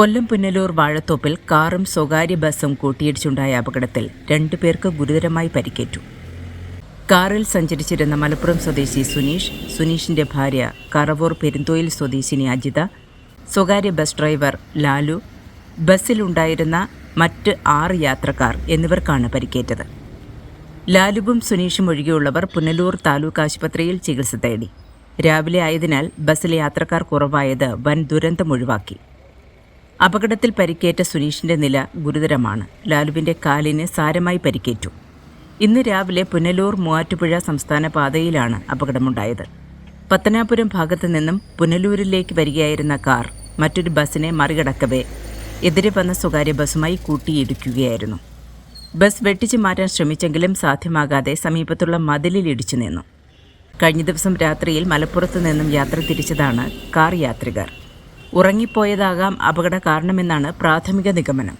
കൊല്ലം പുന്നലൂർ വാഴത്തോപ്പിൽ കാറും സ്വകാര്യ ബസ്സും കൂട്ടിയിടിച്ചുണ്ടായ അപകടത്തിൽ രണ്ടുപേർക്ക് ഗുരുതരമായി പരിക്കേറ്റു. കാറിൽ സഞ്ചരിച്ചിരുന്ന മലപ്പുറം സ്വദേശി സുനീഷ് സുനീഷിന്റെ ഭാര്യ കറവൂർ പെരുന്തോയിൽ സ്വദേശിനി അജിത സ്വകാര്യ ബസ് ഡ്രൈവർ ലാലു ബസ്സിലുണ്ടായിരുന്ന മറ്റ് ആറ് യാത്രക്കാർ എന്നിവർക്കാണ് പരിക്കേറ്റത്. ലാലുവും സുനീഷും ഒഴികെയുള്ളവർ പുനലൂർ താലൂക്ക് ആശുപത്രിയിൽ ചികിത്സ തേടി. രാവിലെ ആയതിനാൽ ബസ്സിലെ യാത്രക്കാർ കുറവായത് വൻ ദുരന്തം ഒഴിവാക്കി. അപകടത്തിൽ പരിക്കേറ്റ സുനീഷിന്റെ നില ഗുരുതരമാണ്. ലാലുവിന്റെ കാലിന് സാരമായി പരിക്കേറ്റു. ഇന്ന് രാവിലെ പുനലൂർ മൂവാറ്റുപുഴ സംസ്ഥാന പാതയിലാണ് അപകടമുണ്ടായത്. പത്തനാപുരം ഭാഗത്തു നിന്നും പുനലൂരിലേക്ക് വരികയായിരുന്ന കാർ മറ്റൊരു ബസ്സിനെ മറികടക്കവേ എതിരെ വന്ന സ്വകാര്യ ബസ്സുമായി കൂട്ടിയിടിക്കുകയായിരുന്നു. ബസ് വെട്ടിച്ചു മാറ്റാൻ ശ്രമിച്ചെങ്കിലും സാധ്യമാകാതെ സമീപത്തുള്ള മതിലിൽ ഇടിച്ചു നിന്നു. കഴിഞ്ഞ ദിവസം രാത്രിയിൽ മലപ്പുറത്തു നിന്നും യാത്ര തിരിച്ചതാണ് കാർ യാത്രികർ. ഉറങ്ങിപ്പോയതാകാം അപകട കാരണമെന്നാണ് പ്രാഥമിക നിഗമനം